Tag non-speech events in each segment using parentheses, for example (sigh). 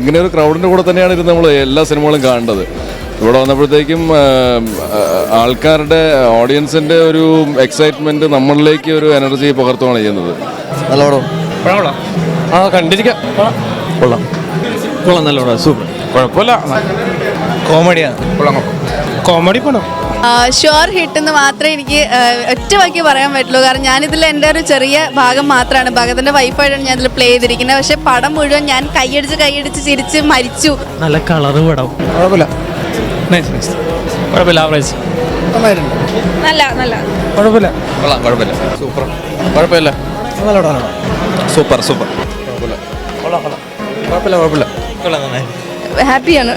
ഇങ്ങനെ ഒരു ക്രൗഡിന്റെ കൂടെ തന്നെയാണ് ഇരുന്ന് നമ്മൾ എല്ലാ സിനിമകളും കാണേണ്ടത്. ഇവിടെ വന്നപ്പോഴത്തേക്കും ആൾക്കാരുടെ ഓഡിയൻസിന്റെ ഒരു എക്സൈറ്റ്മെന്റ് നമ്മളിലേക്ക് ഒരു എനർജി പകർത്തുകയാണ് ചെയ്യുന്നത്. നല്ല പടം ആ കണ്ടിരിക്കാം. കൊള്ളാം. കൊള്ളാം. നല്ല പടം സൂപ്പർ. കുഴപ്പമില്ല. കോമഡിയാണ് കോമഡി പടം? ഷുവർ ഹിറ്റ് എന്ന് മാത്രമേ എനിക്ക് ഒറ്റ വാക്കി പറയാൻ പറ്റുള്ളൂ. കാരണം ഞാനിതിൽ എന്റെ ഒരു ചെറിയ ഭാഗം മാത്രമാണ്. ഭഗതിന്റെ വൈഫായിട്ടാണ് ഞാൻ ഇതിൽ പ്ലേ ചെയ്തിരിക്കുന്നത്. പക്ഷേ പടം മുഴുവൻ ഞാൻ കൈയടിച്ച് കൈയടിച്ച് ചിരിച്ച് മരിച്ചു. നല്ല കളർ പടം. കുഴപ്പമില്ല. കുഴപ്പമില്ല ആവറേജ് നല്ല നല്ല. കുഴപ്പമില്ല. കൊള്ളാം കുഴപ്പമില്ല. സൂപ്പർ. കുഴപ്പമില്ല. നല്ല പടം നല്ല പടം സൂപ്പർ സൂപ്പർ കുഴപ്പമില്ല കുഴപ്പമില്ല. കൊള്ളാം നന്നായി. ഹാപ്പിയാണ്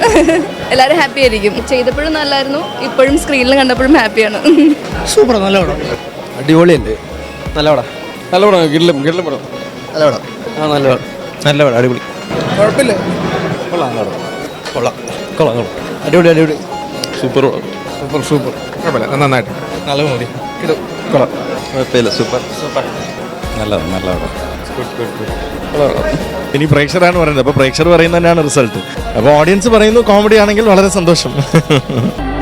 എല്ലാവരും ഹാപ്പി ആയിരിക്കും. ചെയ്തപ്പോഴും നല്ലായിരുന്നു. ഇപ്പോഴും സ്ക്രീനിൽ കണ്ടപ്പോഴും ഹാപ്പിയാണ് സൂപ്പർ (laughs) നല്ല പടം. അടിപൊളിയുണ്ട്. നല്ല പടം. നല്ല പടം കിടലും കിടലും പടം. നല്ല പടം. ആ നല്ല പടം. നല്ല പടം അടിപൊളി. കുഴപ്പമില്ല. കൊള്ളാം നല്ല പടം. കൊള്ളാം. കൊള്ളാം കൊള്ളാം. അടിപൊളി അടിപൊളി. സൂപ്പർ സൂപ്പർ സൂപ്പർ കുഴപ്പമില്ല നന്നായിട്ട്. നല്ല മൂവി ഇത് കൊള്ളാം. കുഴപ്പമില്ല സൂപ്പർ സൂപ്പർ നല്ലതാണ് നല്ലതാണ് ഇനി പ്രേക്ഷകരാണ് പറയുന്നത്. അപ്പോൾ പ്രേക്ഷകർ പറയുന്നത് തന്നെയാണ് റിസൾട്ട്. അപ്പോൾ ഓഡിയൻസ് പറയുന്നു കോമഡി ആണെങ്കിൽ വളരെ സന്തോഷം. (laughs)